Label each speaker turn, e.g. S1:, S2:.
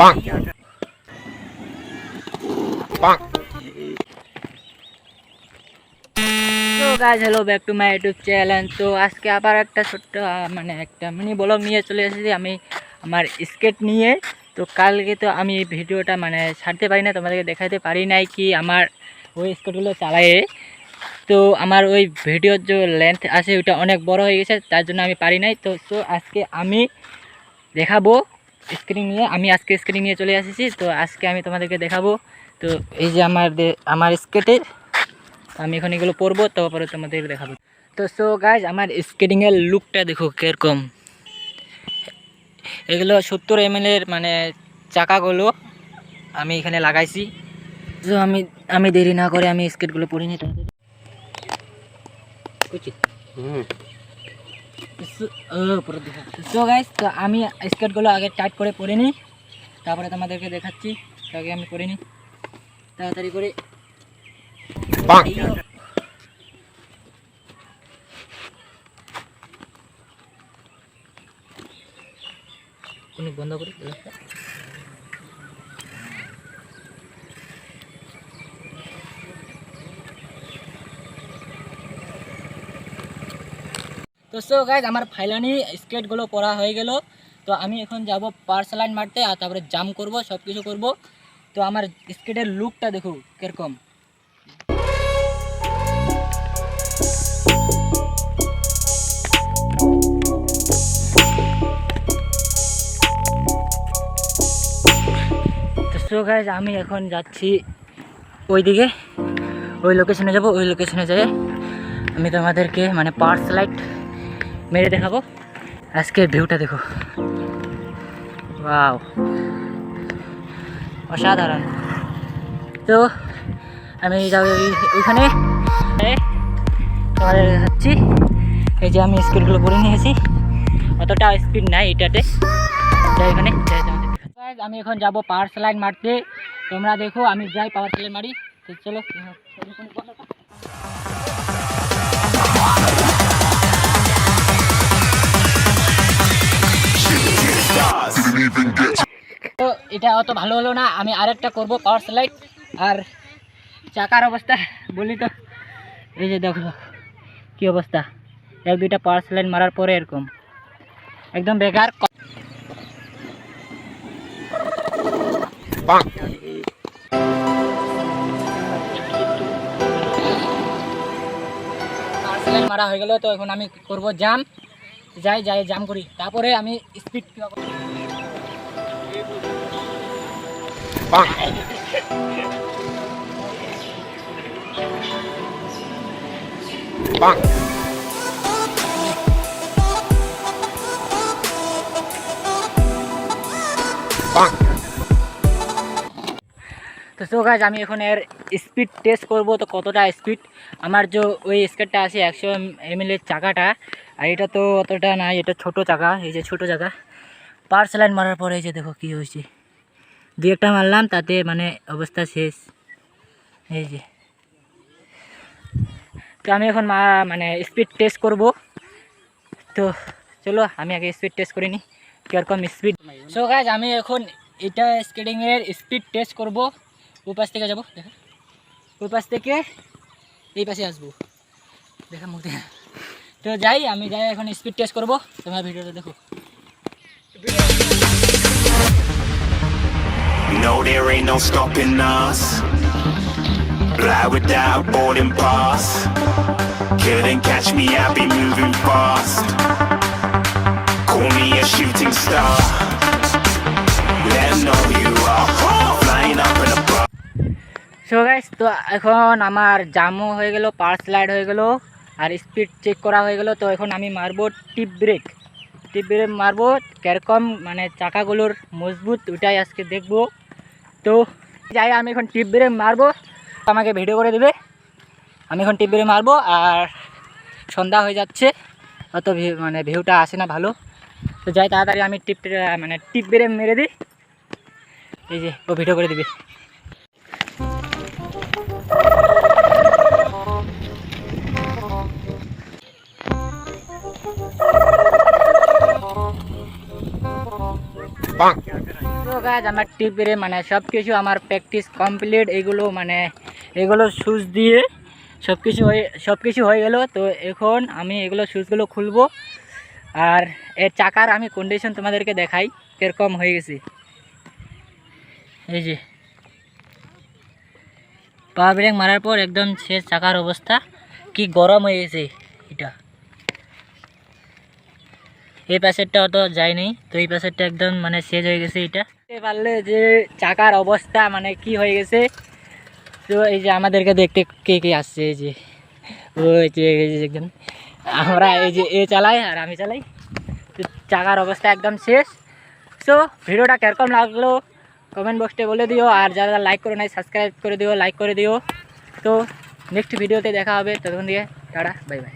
S1: Bonk. Bonk.
S2: তো hello back to my YouTube channel তো আজকে আবার একটা ছোট্ট মানে একটা মিনি ব্লগ নিয়ে চলে এসেছি আমি আমার স্কেট নিয়ে তো কালকে তো আমি ভিডিওটা মানে ছাড়তে পারি না, তোমাদেরকে দেখাতে পারি নাই কি আমার ওই স্কেটগুলো চালায়ে তো আমার ওই ভিডিওর যে লেন্থ আছে, ওটা অনেক বড় হয়ে গেছে, তার জন্য আমি পারি নাই তো তো আজকে আমি দেখাবো স্ক্রিন নিয়ে, আমি আজকে স্ক্রিন নিয়ে চলে এসেছি তো আজকে আমি তোমাদেরকে দেখাবো। তো এই যে আমার আমার স্কেটের আমি এখন এগুলো পরবো, তারপরে তোমাদের দেখাবো। তো সো গাইজ আমার স্কেটিংয়ের লুকটা দেখো কীরকম। এগুলো সত্তর এম এর মানে চাকাগুলো আমি এখানে লাগাইছি। তো আমি আমি দেরি না করে আমি স্কেটগুলো পরে গাইস সো তো আমি স্কেটগুলো আগে টাইট করে পরে নিই। তারপরে তোমাদেরকে দেখাচ্ছি। আগে আমি করে নিই। তাড়াতাড়ি করে। বন্ধ করি তো সো গাইজ আমার ফাইলানি স্কেটগুলো পরা হয়ে গেল। তো আমি এখন যাব পার্স লাইন মারতে আর তারপরে জাম করব সব কিছু করব। তো আমার স্কেটের লুকটা দেখো কীরকম। সো গাইজ আমি এখন যাচ্ছি ওইদিকে। ওই লোকেশনে যাব, ওই লোকেশনে যাই। আমি তোমাদেরকে মানে পার্স লাইট মেরে দেখাবো? আজকের ভিউটা দেখো। ওয়াও। অসাধারণ। তো, আমি যাব ওই- ওইখানে। তোমাদের এই যে আমি স্পিডগুলো পরে নিয়েছি অতটা স্পিড নাই এটাতে। যাই আমি এখন যাব পাওয়ার স্লাইড মারতে। তোমরা দেখো, আমি যাই পাওয়ার স্লাইড মারি। তো চলো এটা অত ভালো হলো না আমি আরেকটা করব পাওয়ার স্লাইড আর চাকার অবস্থা বলি তো। এই যে দেখো কি অবস্থা। এক দুইটা পাওয়ার স্লাইড মারার পরে এরকম। একদম বেকার। মারা হয়ে গেল তো এখন আমি করব জাম যাই যাই জাম করি। তারপরে আমি স্পিড
S1: Bonk. Bonk.
S2: তো সো গাছ আমি এখন এর স্পিড টেস্ট করব। তো কতটা স্পিড আমার যে ওই স্কেটটা আছে, একশো এম এর চাকাটা, আর এটা তো অতটা না এটা ছোট চাকা, এই যে ছোট চাকা। পার্স লাইন মারার পরে এই যে দেখো কী হয়েছে। দু একটা মারলাম, তাতে মানে অবস্থা শেষ। এই যে। তো আমি এখন মা- মানে স্পিড টেস্ট করব। তো চলো, আমি আগে স্পিড টেস্ট করে নিই। কীরকম স্পিড সো গাছ আমি এখন এটা স্কেটিংয়ের স্পিড টেস্ট করব। পাশ থেকে যাব, দেখা। ওই পাশ থেকে এই পাশে আসব। দেখা মুখ দেখা। তো যাই, আমি যাই এখন স্পিড টেস্ট করব। তোমার ভিডিওটা দেখো।
S3: No, there ain't no stopping us. Fly without boarding pass. Couldn't catch me, I'll be moving fast. Call me a shooting star. Let know you are. Flying up in a.
S2: So guys তো এখন আমার জামও হয়ে গেল purse light হয়ে গেল আর speed check করা হয়ে গেল তো এখন আমি মারবো টিপ ব্রেক টিপ ব্রেক মারবো কীরকম মানে চাকাগুলোর মজবুত ওটাই আজকে দেখব তো যাই, আমি এখন টিপ বেড়ে মারবো। আমাকে ভিডিও করে দেবে। আমি এখন টিপ বেড়ে মারবো আর সন্ধ্যা হয়ে যাচ্ছে। অত মানে ভিউটা আসে না ভালো। তো যাই, তাড়াতাড়ি আমি টিপ মানে টিপ বেড়ে মেরে দিই। এই যে, ও ভিডিও করে দিবে। তো গাছ আমার টিপেরে মানে সব কিছু আমার প্র্যাকটিস কমপ্লিট এগুলো মানে এগুলো শুজ দিয়ে সব কিছু হয়ে সব কিছু হয়ে গেল। তো এখন আমি এগুলো শুজগুলো খুলবো। আর এর চাকার আমি কন্ডিশন তোমাদেরকে দেখাই, কীরকম হয়ে গেছে। এই যে। পাওয়ার ব্রেক মারার পর একদম শেষ চাকার অবস্থা। কি গরম হয়ে গেছে এটা। এই প্যাসেটটা অত যায়নি, তো এই প্যাসেটটা একদম মানে শেষ হয়ে গেছে এটা। দেখতে পারলে যে চাকার অবস্থা মানে কি হয়ে গেছে? তো এই যে আমাদেরকে দেখতে কে কে আসছে, এই যে। ওই যে একদম আমরা এই যে, এ চালাই আর আমি চালাই। তো চাকার অবস্থা একদম শেষ। সো ভিডিওটা কীরকম লাগল কমেন্ট বক্সে বলে দিও। আর যারা লাইক করে নাই সাবস্ক্রাইব করে দিও লাইক করে দিও। তো নেক্সট ভিডিওতে দেখা হবে। তখন দিয়ে, টাটা বাই বাই